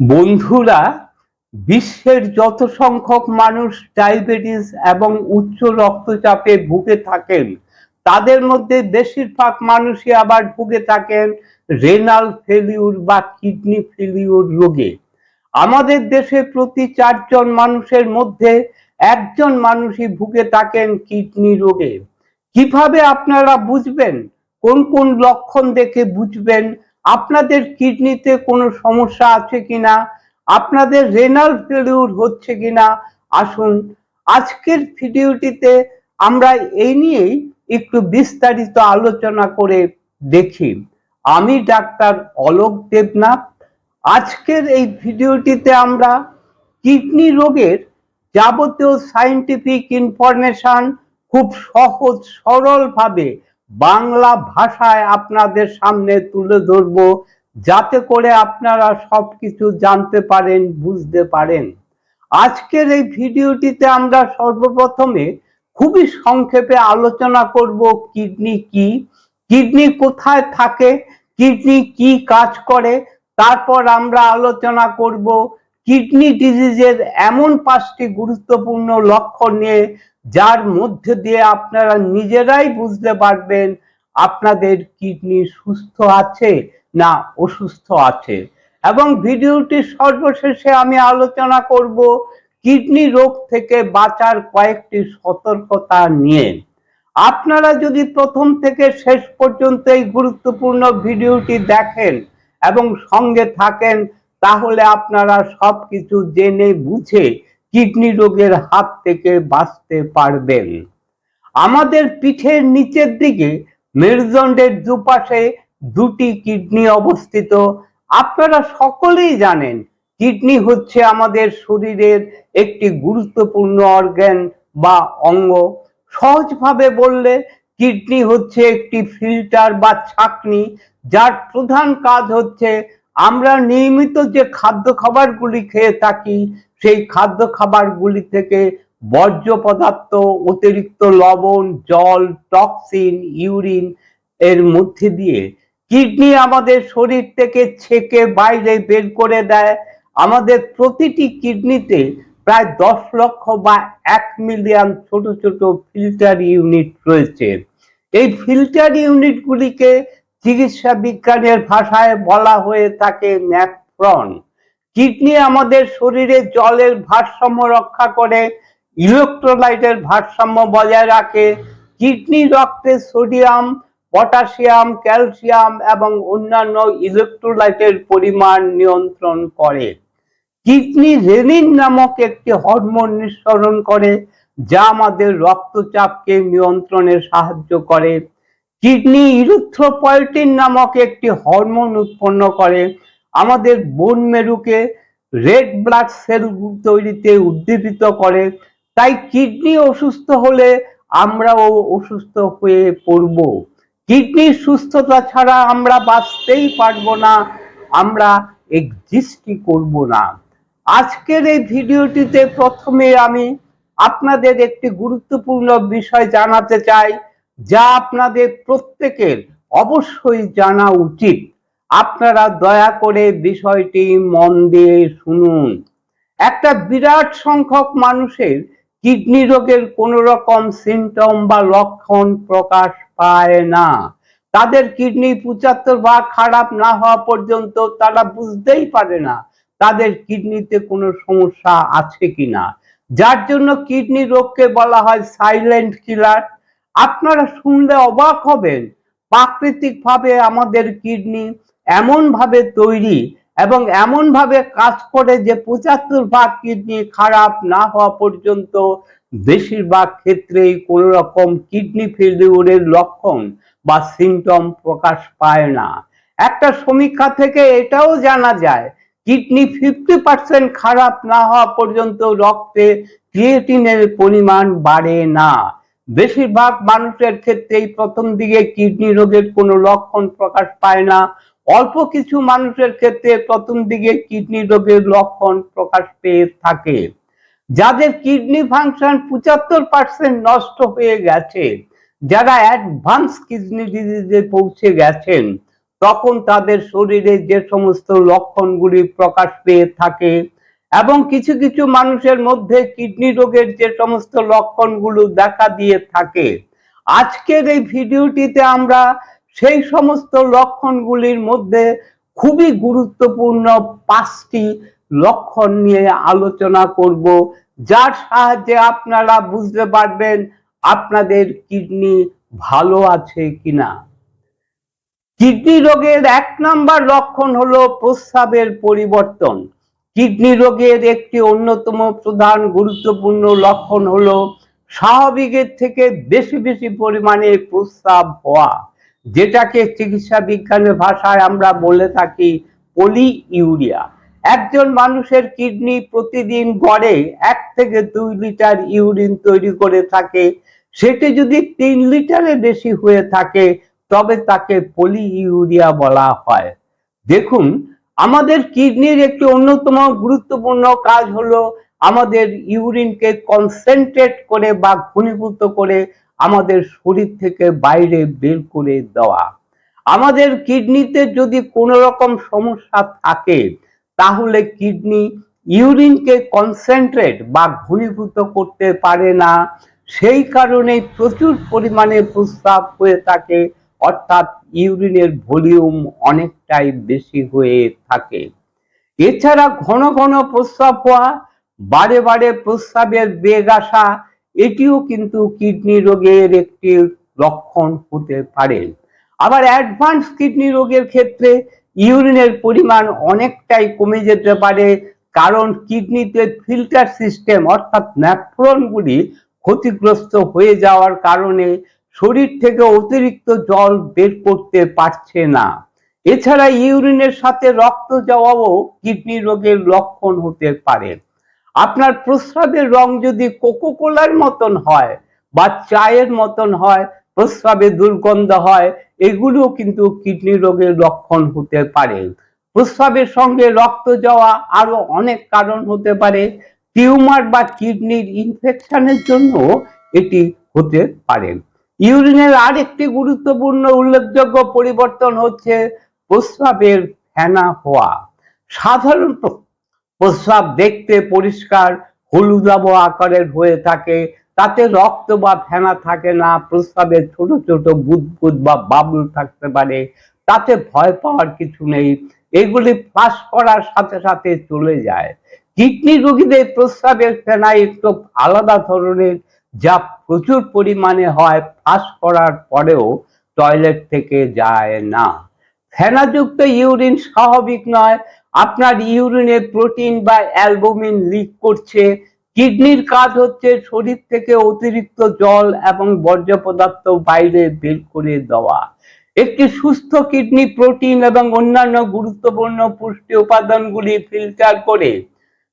বন্ধুরা, বিশ্বের যত সংখ্যক মানুষ ডায়াবেটিস এবং উচ্চ রক্তচাপে ভুগে থাকেন, তাদের মধ্যে বেশিরভাগ মানুষই আবার ভুগে থাকেন রেনাল ফেলিউর বা কিডনি ফেলিউর রোগে। আমাদের দেশে প্রতি চারজন মানুষের মধ্যে একজন মানুষই ভুগে থাকেন কিডনি রোগে। কীভাবে আপনারা বুঝবেন? কোন কোন লক্ষণ দেখে বুঝবেন? আপনাদের কিডনিতে কোনো সমস্যা আছে কিনা? আপনাদের রেনাল ফেলিউর হচ্ছে কিনা? আসুন, আজকের ভিডিওটিতে আমরা এই নিয়েই একটু বিস্তারিত আলোচনা করে দেখি। আমি ডাক্তার অলোক দেবনাথ। আজকের এই ভিডিওটিতে আমরা কিডনি রোগের যাবতীয় সায়েন্টিফিক ইনফরমেশন খুব সহজ, সরলভাবে বাংলা ভাষায় আপনাদের সামনে তুলে ধরব, যাতে করে আপনারা সবকিছু জানতে পারেন, বুঝতে পারেন। আজকের এই ভিডিওটিতে আমরা সর্বপ্রথমে খুবই সংক্ষেপে আলোচনা করব, কিডনি কি, কিডনি কোথায় থাকে, কিডনি কি কাজ করে, তারপর আমরা আলোচনা করব কিডনি ডিজিজের এমন পাঁচটি গুরুত্বপূর্ণ লক্ষণ নিয়ে যার মধ্যে দিয়ে আপনারা নিজেরাই বুঝতে পারবেন আপনাদের কিডনি সুস্থ আছে না অসুস্থ আছে। এবং ভিডিওটি সর্বশেষে আমি আলোচনা করব কিডনি রোগ থেকে বাঁচার কয়েকটি সতর্কতা নিয়ে। আপনারা যদি প্রথম থেকে শেষ পর্যন্ত এই গুরুত্বপূর্ণ ভিডিওটি দেখেন এবং সঙ্গে থাকেন, তাহলে আপনারা সবকিছু জেনে বুঝে কিডনি রোগের হাত থেকে বাঁচতে পারবেন। আমাদের পিঠের নিচের দিকে মেরুদণ্ডের দুপাশে দুটি কিডনি অবস্থিত। আপনারা সকলেই জানেন, কিডনি হচ্ছে আমাদের শরীরের একটি গুরুত্বপূর্ণ অর্গান বা অঙ্গ। সহজভাবে বললে, কিডনি হচ্ছে একটি ফিল্টার বা ছাকনি, যার প্রধান কাজ হচ্ছে আমরা নিয়মিত যে খাদ্য খাবারগুলি খেয়ে থাকি, সেই খাদ্য খাবারগুলি থেকে বর্জ্য পদার্থ, অতিরিক্ত লবণ, জল, টক্সিন, ইউরিন এর মধ্যে দিয়ে কিডনি আমাদের শরীর থেকে ছেকে বাইরে বের করে দেয়। আমাদের প্রতিটি কিডনিতে প্রায় দশ লক্ষ বা এক মিলিয়ন ছোট ছোট ফিল্টার ইউনিট রয়েছে। এই ফিল্টার ইউনিটগুলিকে চিকিৎসা বিজ্ঞানের ভাষায় বলা হয়ে থাকে ন্যাফ্রন কিডনি আমাদের শরীরে জলের ভারসাম্য রক্ষা করে, ইলেকট্রোলাইটের ভারসাম্য বজায় রাখে। কিডনি রক্তে সোডিয়াম, পটাশিয়াম, ক্যালসিয়াম এবং অন্যান্য ইলেকট্রোলাইটের পরিমাণ নিয়ন্ত্রণ করে। কিডনি রেনিন নামক একটি হরমোন নিঃসরণ করে, যা আমাদের রক্তচাপকে নিয়ন্ত্রণে সাহায্য করে। কিডনি ইরুথ্রোপয়েটিন নামক একটি হরমোন উৎপন্ন করে। আমাদের বোন মেরুকে রেড ব্লাড সেল তৈরিতে উদ্দীপিত করে। তাই কিডনি অসুস্থ হলে আমরাও অসুস্থ হয়ে পড়ব। কিডনির সুস্থতা ছাড়া আমরা বাঁচতেই পারব না, আমরা এক্সিস্টই করব না। আজকের এই ভিডিওটিতে প্রথমে আমি আপনাদের একটি গুরুত্বপূর্ণ বিষয় জানাতে চাই। যা আপনাদের প্রত্যেকের অবশ্যই জানা উচিত। আপনারা দয়া করে বিষয়টি মন দিয়ে শুনুন। একটা বিরাট সংখ্যক মানুষের কিডনি রোগের কোন রকম সিমটম বা লক্ষণ প্রকাশ পায় না। তাদের কিডনি পঁচাত্তর ভাগ খারাপ না হওয়া পর্যন্ত তারা বুঝতেই পারে না তাদের কিডনিতে কোনো সমস্যা আছে কিনা। যার জন্য কিডনি রোগকে বলা হয় সাইলেন্ট কিলার আপনারা শুনলে অবাক হবেন, প্রাকৃতিকভাবে আমাদের কিডনি এমন ভাবে তৈরি এবং এমন ভাবে কাজ করে যে পঁচাত্তর ভাগ কিডনি খারাপ না হওয়া পর্যন্ত বেশিরভাগ ক্ষেত্রেই কোন রকম কিডনি ফেলিউরের লক্ষণ বা সিমটম প্রকাশ পায় না। একটা সমীক্ষা থেকে এটাও জানা যায়, কিডনি ফিফটি পার্সেন্ট খারাপ না হওয়া পর্যন্ত রক্তে ক্রিয়েটিনের পরিমাণ বাড়ে না। বেশিরভাগ মানুষের ক্ষেত্রেই প্রথম দিকে কিডনি রোগের কোনো লক্ষণ প্রকাশ পায় না। অল্প কিছু মানুষের ক্ষেত্রে প্রথম দিকে কিডনি রোগের লক্ষণ প্রকাশ পেয়ে থাকে। যাদের কিডনি ফাংশন পঁচাত্তর পার্সেন্ট নষ্ট হয়ে গেছে, যারা অ্যাডভান্স কিডনি ডিজিজে পৌঁছে গেছেন, তখন তাদের শরীরে যে সমস্ত লক্ষণগুলি প্রকাশ পেয়ে থাকে এবং কিছু কিছু মানুষের মধ্যে কিডনি রোগের যে সমস্ত লক্ষণগুলো দেখা দিয়ে থাকে। আজকের এই ভিডিওটিতে আমরা সেই সমস্ত লক্ষণগুলির মধ্যে খুবই গুরুত্বপূর্ণ পাঁচটি লক্ষণ নিয়ে আলোচনা করব, যার সাহায্যে আপনারা বুঝতে পারবেন আপনাদের কিডনি ভালো আছে কিনা। কিডনি রোগের এক নম্বর লক্ষণ হলো প্রস্রাবের পরিবর্তন। কিডনি রোগের একটি অন্যতম প্রধান গুরুত্বপূর্ণ লক্ষণ হলো স্বাভাবিকের থেকে বেশি বেশি পরিমাণে প্রস্রাব হওয়া, যেটাকে চিকিৎসা বিজ্ঞানের ভাষায় আমরা বলে থাকি পলি ইউরিয়া একজন মানুষের কিডনি প্রতিদিন গড়ে এক থেকে দুই লিটার ইউরিন তৈরি করে থাকে, সেটি যদি তিন লিটারের বেশি হয়ে থাকে, তবে তাকে পলি ইউরিয়া বলা হয়। দেখুন আমাদের কিডনির একটি অন্যতম গুরুত্বপূর্ণ কাজ হলো আমাদের ইউরিনকে কনসেন্ট্রেট করে বা ঘনীভূত করে আমাদের শরীর থেকে বাইরে বের করে দেওয়া। আমাদের কিডনিতে যদি কোনো রকম সমস্যা থাকে, তাহলে কিডনি ইউরিনকে কনসেন্ট্রেট বা ঘনীভূত করতে পারে না। সেই কারণে প্রচুর পরিমাণে প্রস্রাব হয়ে থাকে। অর্থাৎ ইউরিনের ভলিউম অনেকটাই বেশি হয়ে থাকে। এছাড়া ঘন ঘন প্রস্রাব হওয়া, বারে বারে প্রস্রাবের বেগ আসা, এটিও কিন্তু কিডনি রোগের একটি লক্ষণ হতে পারে। আবার অ্যাডভান্স কিডনি রোগের ক্ষেত্রে ইউরিনের পরিমাণ অনেকটাই কমে যেতে পারে, কারণ কিডনিতে ফিল্টার সিস্টেম অর্থাৎ ন্যাফ্রনগুলি ক্ষতিগ্রস্ত হয়ে যাওয়ার কারণে শরীর থেকে অতিরিক্ত জল বের করতে পারছে না। এছাড়া ইউরিনের সাথে রক্ত যাওয়াও কিডনি রোগের লক্ষণ হতে পারে। আপনার প্রস্রাবের রং যদি কোকো কোলার মতন হয় বা চায়ের মতন হয়, প্রস্রাবে দুর্গন্ধ হয় এগুলো কিন্তু কিডনি রোগের লক্ষণ হতে পারে। প্রস্রাবের সঙ্গে রক্ত যাওয়া আরও অনেক কারণ হতে পারে। টিউমার বা কিডনির ইনফেকশনের জন্য এটি হতে পারে। ইউরিনের আরেকটি গুরুত্বপূর্ণ উল্লেখযোগ্য পরিবর্তন হচ্ছে প্রস্রাবের ফেনা হওয়া। সাধারণত প্রস্রাব দেখতে পরিষ্কার হলুদাব আকারের হয়ে থাকে, তাতে রক্ত বা ফেনা থাকে না, প্রস্রাবে ছোট ছোট বুদবুদ বা বাবুল থাকতে পারে, তাতে ভয় পাওয়ার কিছু নেই, এগুলি ফ্লাশ করার সাথে সাথে চলে যায়। কিডনি রোগীদের প্রস্রাবের ফেনা একটু আলাদা ধরনের যা প্রচুর পরিমাণে হয় ফাঁস করার পরেও টয়লেট থেকে যায় না। ফেনাযুক্ত ইউরিন স্বাভাবিক নয়। আপনার ইউরিনে প্রোটিন বা অ্যালবুমিন লিক করছে। কিডনির কাজ হচ্ছে শরীর থেকে অতিরিক্ত জল এবং বর্জ্য পদার্থ বাইরে বের করে দেওয়া। একটি সুস্থ কিডনি প্রোটিন এবং অন্যান্য গুরুত্বপূর্ণ পুষ্টি উপাদানগুলি ফিল্টার করে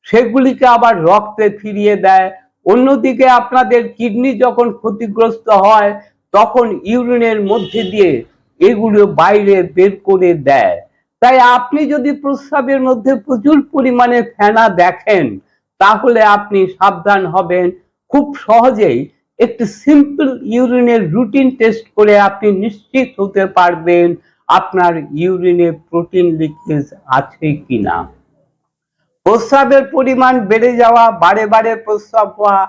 সেগুলিকে আবার রক্তে ফিরিয়ে দেয়। অন্যদিকে আপনাদের কিডনি যখন ক্ষতিগ্রস্ত হয়, তখন ইউরিনের মধ্যে দিয়ে এগুলো বাইরে বের করে দেয়। তাই আপনি যদি প্রস্রাবের মধ্যে প্রচুর পরিমাণে ফেনা দেখেন, তাহলে আপনি সাবধান হবেন। খুব সহজেই একটি সিম্পল ইউরিনের রুটিন টেস্ট করে আপনি নিশ্চিত হতে পারবেন আপনার ইউরিনে প্রোটিন লিকেজ আছে কিনা। প্রস্রাবের পরিমাণ বেড়ে যাওয়া, বারে বারে প্রস্রাব হওয়া,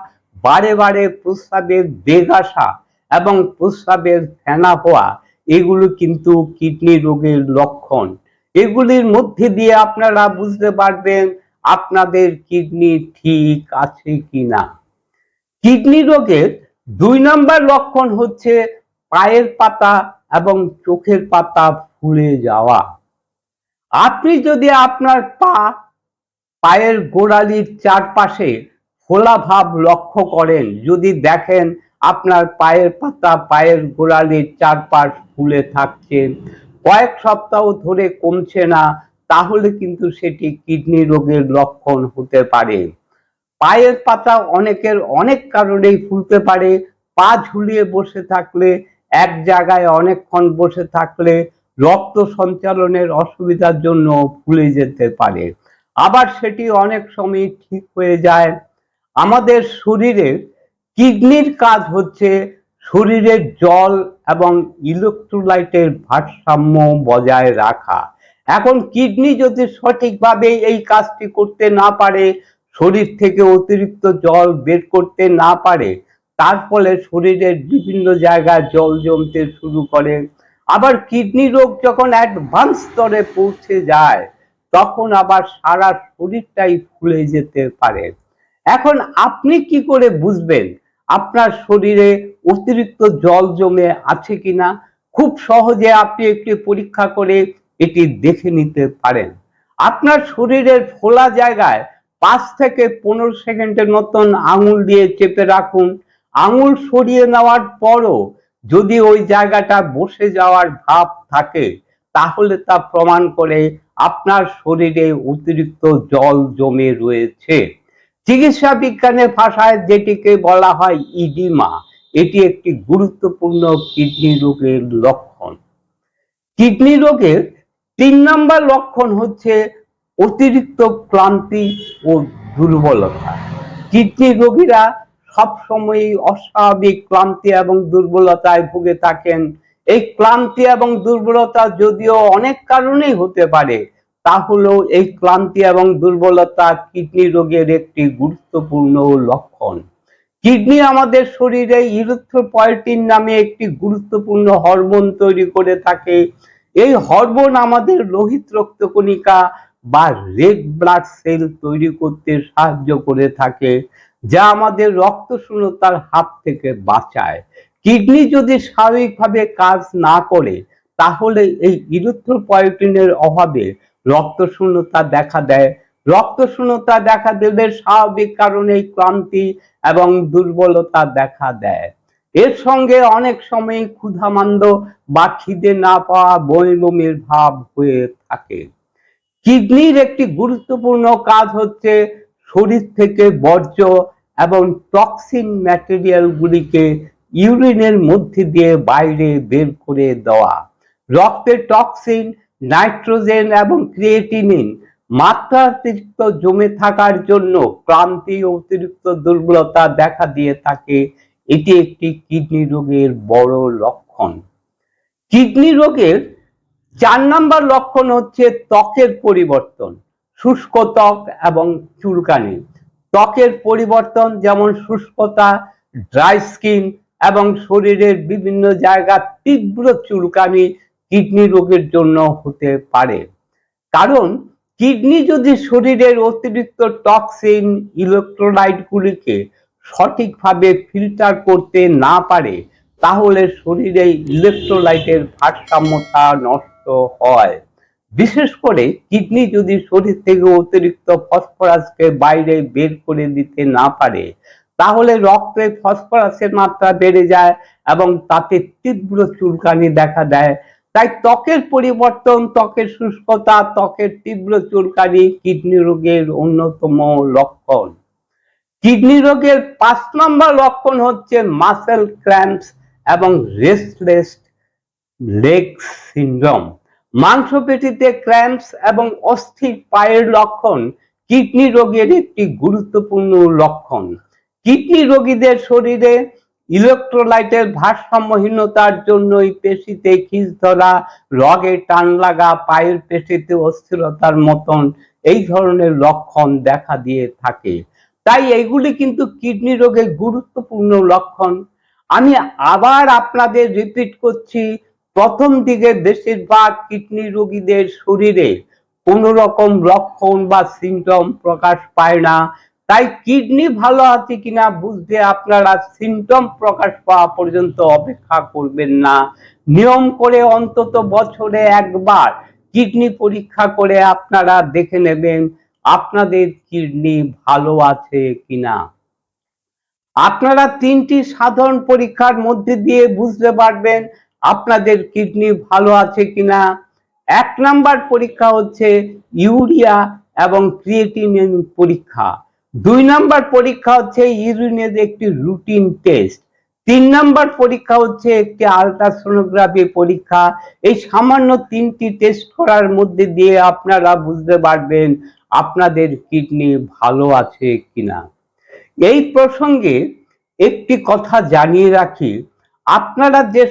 বারে বারে প্রস্রাবের বেগ আসা এবং প্রস্রাবের ফেনা হওয়া, এগুলো কিন্তু কিডনি রোগের লক্ষণ। এগুলির মধ্যে দিয়ে আপনারা বুঝতে পারবেন আপনাদের কিডনি ঠিক আছে কিনা। কিডনি রোগের দুই নম্বর লক্ষণ হচ্ছে পায়ের পাতা এবং চোখের পাতা ফুলে যাওয়া। আপনি যদি আপনার পা পায়ের গোড়ালির চারপাশে ফোলা ভাব লক্ষ্য করেন। যদি দেখেন আপনার পায়ের পাতা, পায়ের গোড়ালির চারপাশ ফুলে থাকছে, কয়েক সপ্তাহ ধরে কমছে না, তাহলে কিন্তু সেটি কিডনি রোগের লক্ষণ হতে পারে। পায়ের পাতা অনেকের অনেক কারণেই ফুলতে পারে। পা ঝুলিয়ে বসে থাকলে, এক জায়গায় অনেকক্ষণ বসে থাকলে রক্ত সঞ্চালনের অসুবিধার জন্য ফুলে যেতে পারে। আবার সেটি অনেক সময় ঠিক হয়ে যায়। আমাদের শরীরের কিডনির কাজ হচ্ছে শরীরের জল এবং ইলেকট্রোলাইটের ভারসাম্য বজায় রাখা। এখন কিডনি যদি সঠিকভাবে এই কাজটি করতে না পারে, শরীর থেকে অতিরিক্ত জল বের করতে না পারে, তার ফলে শরীরের বিভিন্ন জায়গায় জল জমতে শুরু করে। আবার কিডনি রোগ যখন অ্যাডভান্স স্তরে পৌঁছে যায় তখন আবার সারা শরীরটাই ফুলে যেতে পারে। এখন আপনি কি করে বুঝবেন আপনার শরীরে অতিরিক্ত জল জমে আছে কিনা? খুব সহজে আপনি একটি পরীক্ষা করে এটি দেখে নিতে পারেন। আপনার শরীরের ফোলা জায়গায় পাঁচ থেকে পনেরো সেকেন্ডের মতন আঙুল দিয়ে চেপে রাখুন। আঙুল সরিয়ে নেওয়ার পরও যদি ওই জায়গাটা বসে যাওয়ার ভাব থাকে, তাহলে তা প্রমাণ করে আপনার শরীরে অতিরিক্ত জল জমে রয়েছে। চিকিৎসা বিজ্ঞানের ভাষায় যেটিকে বলা হয় ইডিমা, এটি একটি গুরুত্বপূর্ণ কিডনি রোগের লক্ষণ। কিডনি রোগের তিন নম্বর লক্ষণ হচ্ছে অতিরিক্ত ক্লান্তি ও দুর্বলতা। কিডনি রোগীরা সবসময়ই অস্বাভাবিক ক্লান্তি এবং দুর্বলতায় ভুগে থাকেন। এই ক্লান্তি এবং দুর্বলতা যদিও অনেক কারণেই হতে পারে তা হলো এই ক্লান্তি এবং দুর্বলতা কিডনি রোগের একটি গুরুত্বপূর্ণ লক্ষণ। কিডনি আমাদের শরীরে ইরিথ্রোপয়েটিন নামে একটি গুরুত্বপূর্ণ হরমোন তৈরি করে থাকে। এই হরমোন আমাদের লোহিত রক্তকণিকা বা রেড ব্লাড সেল তৈরি করতে সাহায্য করে থাকে, যা আমাদের রক্ত শূন্যতার হাত থেকে বাঁচায়। কিডনি যদি স্বাভাবিকভাবে কাজ না করে, তাহলে এই ইরিথ্রোপয়েটিনের অভাবে রক্ত শূন্যতা দেখা দেয়। রক্ত শূন্যতা দেখা দিলে স্বাভাবিক কারণে ক্লান্তি এবং দুর্বলতা দেখা দেয়। এর সঙ্গে অনেক সময় ক্ষুধামান্দ বা খিদে না পাওয়া বমি ভাব হয়ে থাকে। কিডনির একটি গুরুত্বপূর্ণ কাজ হচ্ছে শরীর থেকে বর্জ্য এবং টক্সিন ম্যাটেরিয়ালগুলিকে ইউরিনের মধ্যে দিয়ে বাইরে বের করে দেওয়া। রক্তের টক্সিন নাইট্রোজেন এবং ক্রিয়েটিনিন মাত্রাতিরিক্ত জমে থাকার জন্য ক্লান্তি অতিরিক্ত দুর্বলতা দেখা দিয়ে থাকে। এটি একটি কিডনি রোগের বড় লক্ষণ। কিডনি রোগের চার নাম্বার লক্ষণ হচ্ছে ত্বকের পরিবর্তন, শুষ্ক ত্বক এবং চুলকানি। ত্বকের পরিবর্তন যেমন শুষ্কতা, ড্রাই স্কিন এবং শরীরের বিভিন্ন জায়গা তীব্র চুলকানি কিডনি রোগের জন্য হতে পারে। কারণ কিডনি যদি শরীরের অতিরিক্ত টক্সিন ইলেকট্রোলাইটগুলিকে সঠিকভাবে ফিল্টার করতে না পারে, তাহলে শরীরে ইলেকট্রোলাইটের ভারসাম্যতা নষ্ট হয়। বিশেষ করে কিডনি যদি শরীর থেকে অতিরিক্ত ফসফরাসকে বাইরে বের করে দিতে না পারে, তাহলে রক্তে ফসফরাসের মাত্রা বেড়ে যায় এবং তাতে তীব্র চুলকানি দেখা দেয় তাই ত্বকের পরিবর্তন, ত্বকের শুষ্কতা, ত্বকের তীব্র চুলকানি, কিডনি রোগের অন্যতম লক্ষণ। কিডনি রোগের পাঁচ নম্বর লক্ষণ হচ্ছে মাসেল ক্র্যাম্পস এবং রেস্টলেস লেগ সিন্ড্রোম মাংসপেশিতে ক্র্যাম্পস এবং অস্থির পায়ের লক্ষণ কিডনি রোগের একটি গুরুত্বপূর্ণ লক্ষণ। কিডনি রোগীদের শরীরে ইলেকট্রোলাইটের ভারসাম্যহীনতার জন্যই পেশিতে খিস ধরা, রগে টান লাগা, পায়ের পেশিতে অস্থিরতার মতন এই ধরনের লক্ষণ দেখা দিয়ে থাকে। তাই এইগুলি কিন্তু কিডনি রোগের গুরুত্বপূর্ণ লক্ষণ। আমি আবার আপনাদের রিপিট করছি, প্রথম দিকে বেশিরভাগ কিডনি রোগীদের শরীরে কোনো রকম লক্ষণ বা সিমটম প্রকাশ পায় না। তাই কিডনি ভালো আছে কিনা বুঝতে আপনারা সিমটম প্রকাশ পাওয়া পর্যন্ত অপেক্ষা করবেন না। নিয়ম করে অন্তত বছরে একবার কিডনি পরীক্ষা করে আপনারা দেখে নেবেন আপনাদের কিডনি ভালো আছে কিনা। আপনারা তিনটি সাধারণ পরীক্ষার মধ্যে দিয়ে বুঝতে পারবেন আপনাদের কিডনি ভালো আছে কিনা। এক নাম্বার পরীক্ষা হচ্ছে ইউরিয়া এবং ক্রিয়েটিনিন পরীক্ষা। দুই নাম্বার পরীক্ষা হচ্ছে ইউরিনের একটি রুটিন টেস্ট। তিন নাম্বার পরীক্ষা হচ্ছে একটি আলট্রাসোনোগ্রাফি পরীক্ষা। এই সামান্য তিনটি টেস্ট করার মধ্যে দিয়ে আপনারা বুঝতে পারবেন আপনাদের কিডনি ভালো আছে কিনা। এই প্রসঙ্গে একটি কথা জানিয়ে রাখি, আপনারা যে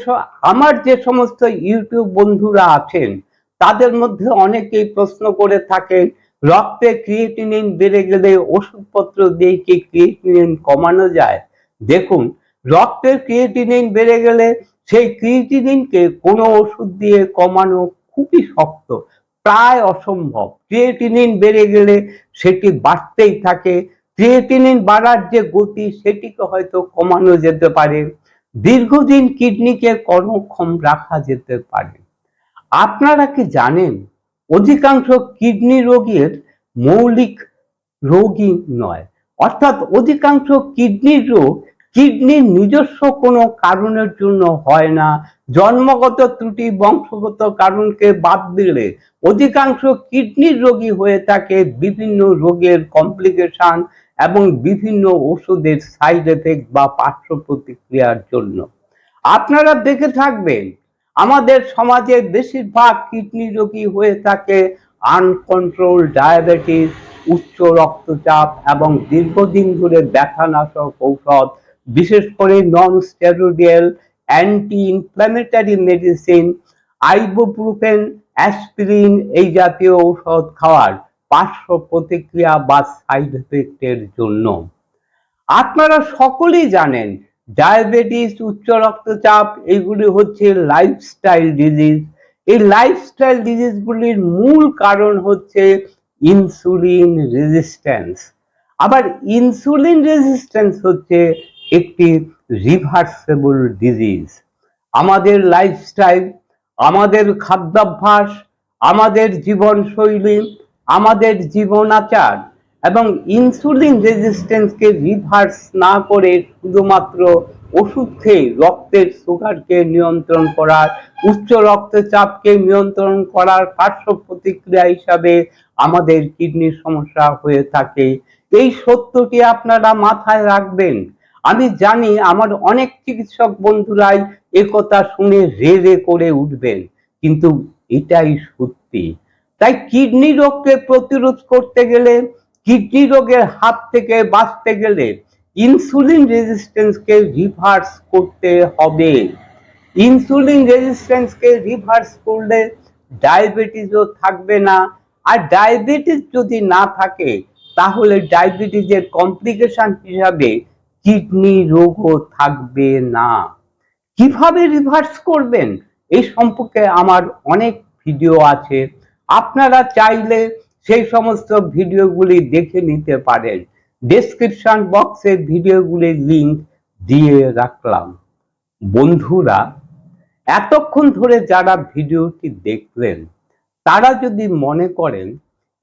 আমার যে সমস্ত ইউটিউব বন্ধুরা আছেন, তাদের মধ্যে অনেকেই প্রশ্ন করে থাকেন রক্তে ক্রিয়েটিনিন বেড়ে গেলে ওষুধপত্র দিয়ে কি ক্রিয়েটিনিন কমানো যায়? দেখুন রক্তের ক্রিয়েটিনিন বেড়ে গেলে সেই ক্রিয়েটিনিনকে কোনো ওষুধ দিয়ে কমানো খুবই শক্ত, প্রায় অসম্ভব। ক্রিয়েটিনিন বেড়ে গেলে সেটি বাড়তেই থাকে। ক্রিয়েটিনিন বাড়ার যে গতি, সেটিকে হয়তো কমানো যেতে পারে। দীর্ঘদিন কিডনিকে কর্মক্ষম রাখা যেতে পারে। আপনারা কি জানেন অধিকাংশ কিডনি রোগীর মৌলিক রোগী নয়। অর্থাৎ অধিকাংশ কিডনির রোগ কিডনির নিজস্ব কোনো কারণের জন্য হয় না। জন্মগত ত্রুটি, বংশগত কারণকে বাদ দিলে অধিকাংশ কিডনির রোগী হয়ে থাকে বিভিন্ন রোগের কমপ্লিকেশন এবং বিভিন্ন ওষুধের সাইড এফেক্ট বা পার্শ্ব প্রতিক্রিয়ার জন্য। আপনারা দেখে থাকবেন আমাদের সমাজে বেশিরভাগ কিডনি রোগী হয়ে থাকে আনকন্ট্রোল ডায়াবেটিস উচ্চ রক্তচাপ এবং দীর্ঘদিন ধরে ব্যথানাশক ঔষধ, বিশেষ করে non steroidal anti inflammatory medicine ibuprofen aspirin এই জাতীয় ঔষধ খাওয়ার পার্শ্ব প্রতিক্রিয়া বা সাইড এফেক্টের জন্য। আপনারা সকলেই জানেন ডায়াবেটিস, উচ্চ রক্তচাপ, এগুলি হচ্ছে লাইফস্টাইল ডিজিজ এই লাইফস্টাইল ডিজিজগুলির মূল কারণ হচ্ছে ইনসুলিন রেজিস্ট্যান্স আবার ইনসুলিন রেজিস্ট্যান্স হচ্ছে একটি রিভার্সেবল ডিজিজ আমাদের লাইফস্টাইল আমাদের খাদ্যাভ্যাস, আমাদের জীবনশৈলী, আমাদের জীবনাচার এবং ইনসুলিন রেজিস্ট্যান্সকে রিভার্স না করে শুধুমাত্র ওষুধ খেয়ে রক্তের সুগারকে নিয়ন্ত্রণ করার, উচ্চ রক্তচাপকে নিয়ন্ত্রণ করার পার্শ্ব প্রতিক্রিয়া হিসাবে আমাদের কিডনির সমস্যা হয়ে থাকে। এই সত্যটি আপনারা মাথায় রাখবেন। আমি জানি আমার অনেক চিকিৎসক বন্ধুরাই একথা শুনে রে রে করে উঠবেন, কিন্তু এটাই সত্যি। তাই কিডনি রোগকে প্রতিরোধ করতে গেলে কিডনি রোগের হাত থেকে বাঁচতে গেলে ইনসুলিন রেজিস্ট্যান্সকে রিভার্স করতে হবে। ইনসুলিন রেজিস্ট্যান্সকে রিভার্স করলে ডায়াবেটিসও থাকবে না। আর ডায়াবেটিস যদি না থাকে, তাহলে ডায়াবেটিসের কমপ্লিকেশন হিসাবে কিডনি রোগও থাকবে না। কীভাবে রিভার্স করবেন? এই সম্পর্কে আমার অনেক ভিডিও আছে। আপনারা চাইলে সেই সমস্ত ভিডিওগুলি দেখে নিতে পারেন। ডেসক্রিপশন বক্সে ভিডিওগুলির লিংক দিয়ে রাখলাম। বন্ধুরা, এতক্ষণ ধরে যারা ভিডিওটি দেখলেন, তারা যদি মনে করেন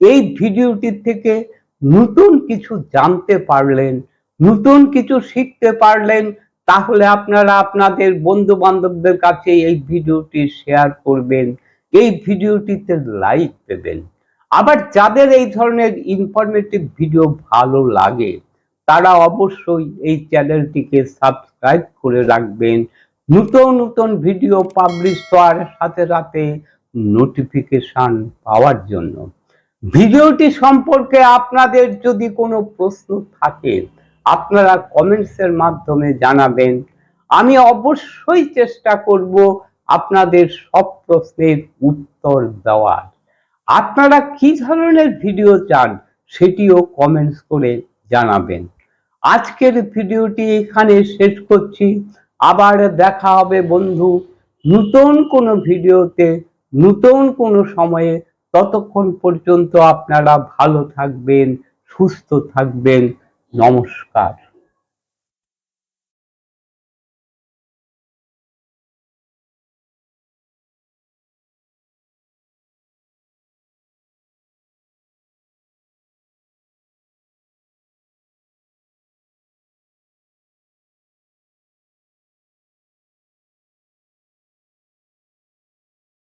এই ভিডিওটি থেকে নতুন কিছু জানতে পারলেন, নতুন কিছু শিখতে পারলেন, তাহলে আপনারা আপনাদের বন্ধু বান্ধবদের কাছে এই ভিডিওটি শেয়ার করবেন। এই ভিডিওটিতে লাইক দেবেন। আবার যাদের এই ধরনের ইনফরমেটিভ ভিডিও ভালো লাগে, তারা অবশ্যই এই চ্যানেলটিকে সাবস্ক্রাইব করে রাখবেন। নতুন নতুন ভিডিও পাবলিশ হওয়ার সাথে সাথে নোটিফিকেশন পাওয়ার জন্য। ভিডিওটি সম্পর্কে আপনাদের যদি কোনো প্রশ্ন থাকে, আপনারা কমেন্টসের মাধ্যমে জানাবেন। আমি অবশ্যই চেষ্টা করব আপনাদের সব প্রশ্নের উত্তর দেওয়ার। আপনারা কি ধরনের ভিডিও চান সেটিও কমেন্টস করে জানাবেন। আজকের ভিডিওটি এখানে শেষ করছি। আবার দেখা হবে বন্ধু নতুন কোনো ভিডিওতে নতুন কোনো সময়ে। ততক্ষণ পর্যন্ত আপনারা ভালো থাকবেন, সুস্থ থাকবেন। নমস্কার।